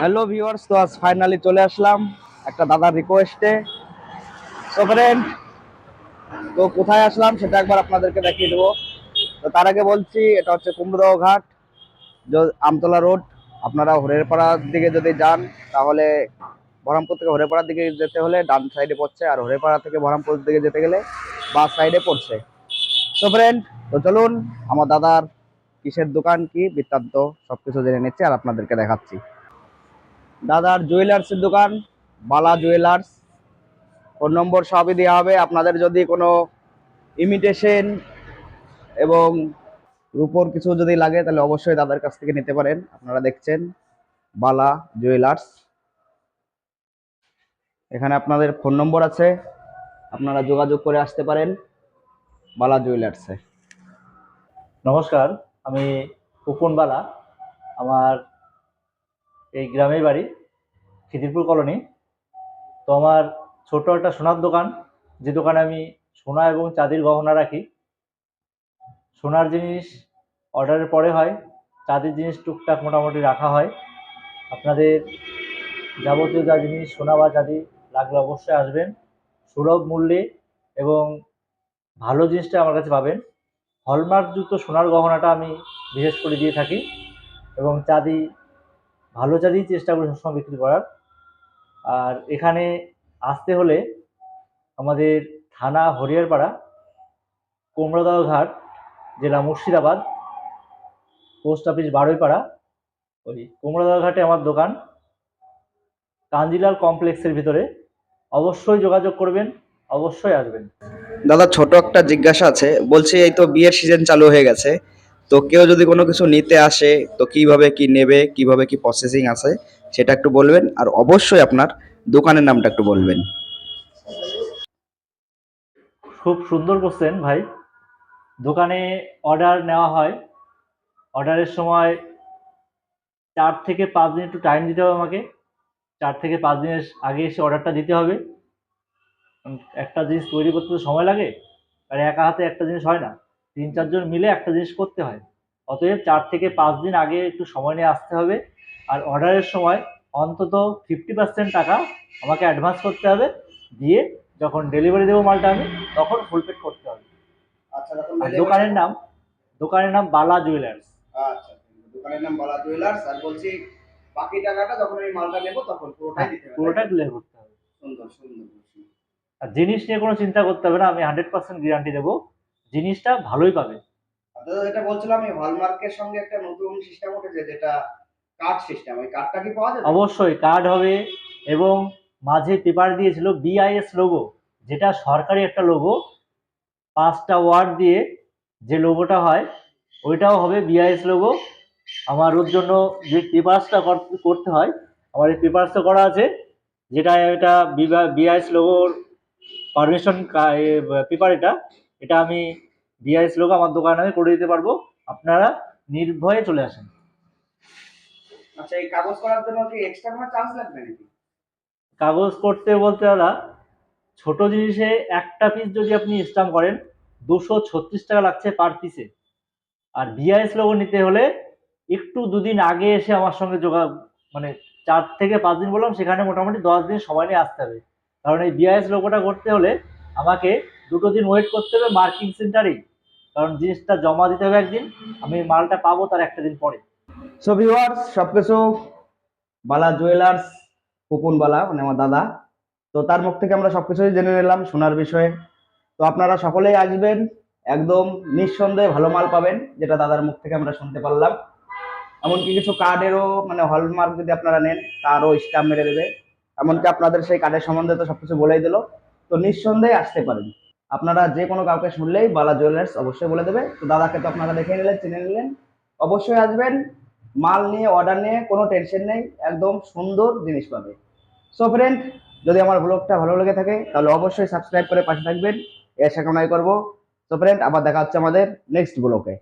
Hello viewers তো আজ finally চলে আসলাম একটা দাদার রিকোয়েস্টে তো ফ্রেন্ড তো কোথায় আসলাম সেটা একবার আপনাদেরকে দেখিয়ে দেবো। তো তার আগে বলছি, এটা হচ্ছে কুমড়োদহ ঘাট আমতলা রোড। আপনারা হরেরপাড়ার দিকে যদি যান, তাহলে বহরমপুর থেকে হরেপাড়ার দিকে যেতে হলে ডান সাইডে পড়ছে, আর হরেপাড়া থেকে বহরমপুর দিকে যেতে গেলে বাস সাইডে পড়ছে। তো ফ্রেন্ড তো চলুন, আমার দাদার কিসের দোকান কি, বৃত্তান্ত সবকিছু জেনে নিচ্ছি, আর আপনাদেরকে দেখাচ্ছি। দাদার জুয়েলার্সের দোকান, বালা জুয়েলার্স ফোন নম্বর সবই দেওয়া হবে। আপনাদের যদি কোনো ইমিটেশন এবং রূপোর কিছু যদি লাগে, তাহলে অবশ্যই দাদার কাছ থেকে নিতে পারেন। আপনারা দেখছেন, বালা জুয়েলার্স এখানে আপনাদের ফোন নম্বর আছে। আপনারা যোগাযোগ করে আসতে পারেন বালা জুয়েলার্সে নমস্কার, আমি উপন বালা। আমার এই গ্রামের বাড়ি, খিদিরপুর কলোনি। তো আমার ছোট একটা সোনার দোকান, যে দোকানে আমি সোনা এবং চাঁদির গহনা রাখি। সোনার জিনিস অর্ডারের পরে হয়, চাঁদির জিনিস টুকটাক মোটামুটি রাখা হয়। আপনাদের যাবতীয় যা জিনিস, সোনা বা চাঁদি লাগলে অবশ্যই আসবেন। সুলভ মূল্যে এবং ভালো জিনিসটা আমার কাছে পাবেন। হলমার্কযুক্ত সোনার গহনাটা আমি বিশেষ করে দিয়ে থাকি এবং চাঁদি ভালো চাঁদি চেষ্টা করি সবসময় বিক্রি করার। আর এখানে আসতে হলে আমাদের থানা হরিয়ারপাড়া কোমরাদহ ঘাট, জেলা মুর্শিদাবাদ, পোস্ট অফিস বারোইপাড়া, ওই কোমরাদহ ঘাটে আমার দোকান। কাঞ্জিলাল কমপ্লেক্সের ভিতরে অবশ্যই যোগাযোগ করবেন, অবশ্যই আসবেন। দাদা, ছোট একটা জিজ্ঞাসা আছে, বলছি এই তো বিয়ের সিজন চালু হয়ে গেছে। তো কেউ যদি কোনো কিছু নিতে আসে, তো কীভাবে কি নেবে, কীভাবে কি প্রসেসিং আছে, সেটা একটু বলবেন। আর অবশ্যই আপনার দোকানের নামটা একটু বলবেন। খুব সুন্দর কোশ্চেন ভাই। দোকানে অর্ডার নেওয়া হয়। অর্ডারের সময় চার থেকে পাঁচ দিন একটু টাইম দিতে হবে আমাকে। চার থেকে পাঁচ দিনের আগে এসে অর্ডারটা দিতে হবে। একটা জিনিস তৈরি করতে তো সময় লাগে। আর একা হাতে একটা জিনিস হয় না। তিন চারজন মিলে একটা জিনিস করতে হয়। অতএব চার থেকে পাঁচ দিন আগে একটু সময় নিয়ে আসতে হবে। আর অর্ডারের সময় অন্তত ফিফটি পার্সেন্ট টাকা আমাকে অ্যাডভান্স করতে হবে। দিয়ে যখন ডেলিভারি দেবো মালটা আমি তখন ফুল পেড করতে হবে। আচ্ছা আর দোকানের নাম দোকানের নাম বালা জুয়েলার্স আচ্ছা দোকানের নাম বালা জুয়েলার্স আর বলছি বাকি টাকাটা যখন আমি মালটা নেব তখন পুরোটাই দিতে হবে পুরোটা ক্লিয়ার করতে হবে। সুন্দর সুন্দর। আর জিনিস নিয়ে কোনো চিন্তা করতে হবে না আমি হান্ড্রেড পার্সেন্ট গ্যারান্টি দেবো। জিনিসটা ভালোই পাবে। দাদা যেটা বলছিলাম এই হলমার্কের সঙ্গে একটা নতুন সিস্টেম উঠেছে যেটা কার্ড সিস্টেম ওই কার্ডটা কি পাওয়া যাবে? অবশ্যই কার্ড হবে এবং মাঝে পেপার দিয়েছিল বিআইএস লোগো যেটা সরকারি একটা লোগো পাঁচটা ওয়ার্ড দিয়ে যে লোগোটা হয় ওইটাও হবে বিআইএস লোগো আমার ওর জন্য যে পেপারসটা করতে হয় আমার এই পেপারসটা করা আছে যেটা এটা বিআইএস লোগোর পারমিশন পেপার এটা। এটা আমি বিআইএস লোগো আমার দোকানে আমি করে দিতে পারব। আপনারা নির্ভয়ে চলে আসেন। আচ্ছা এই কাগজ করার জন্য কি এক্সট্রা কোনো চার্জ লাগবে নাকি? কাগজ করতে বলতে দাদা ছোট জিনিসে একটা পিস যদি আপনি স্টাম্প করেন দুশো ছত্রিশ টাকা লাগছে পার পিসে আর বিআইএস লোগো নিতে হলে একটু দুদিন আগে এসে আমার সঙ্গে যোগা মানে চার থেকে পাঁচ দিন বললাম সেখানে মোটামুটি দশ দিন সময় নিয়ে আসতে হবে। কারণ এই বিআইএস লোগোটা করতে হলে আমাকে দুটো দিন ওয়েট করতে হবে মার্কিং সেন্টারেই কারণ জিনিসটা জমা দিতে হবে একদিন, আমি মালটা পাবো তার একটা দিন পরে। সো ভিউয়ার্স সবকিছু, বালা জুয়েলার্স কুকুন বালা মানে আমার দাদা। তো তার মুখ থেকে আমরা সব সবকিছুই জেনে নিলাম সোনার বিষয়ে। তো আপনারা সকলেই আসবেন, একদম নিঃসন্দেহে ভালো মাল পাবেন, যেটা দাদার মুখ থেকে আমরা শুনতে পারলাম। এমনকি কিছু কার্ডেরও মানে হলমার্ক যদি আপনারা নেন, তারও স্ট্যাম্প মেরে দেবে। এমনকি আপনাদের সেই কার্ডের সম্বন্ধে তো সবকিছু বলেই দিল। তো নিঃসন্দেহে আসতে পারেন। আপনারা যে কোনো কাউকে শুনলেই বালা জুয়েলার্স অবশ্যই বলে দেবে তো দাদাকে তো আপনারা দেখে নিলেন, চিনে নিলেন। অবশ্যই আসবেন, মাল নিয়ে অর্ডার নিয়ে, কোনো টেনশন নেই, একদম সুন্দর জিনিস পাবে। সো ফ্রেন্ড যদি আমার ব্লগটা ভালো লেগে থাকে, তাহলে অবশ্যই সাবস্ক্রাইব করে পাশে থাকবেন। এর কামনাই করব। সো ফ্রেন্ড আবার দেখা হচ্ছে আমাদের নেক্সট ব্লগে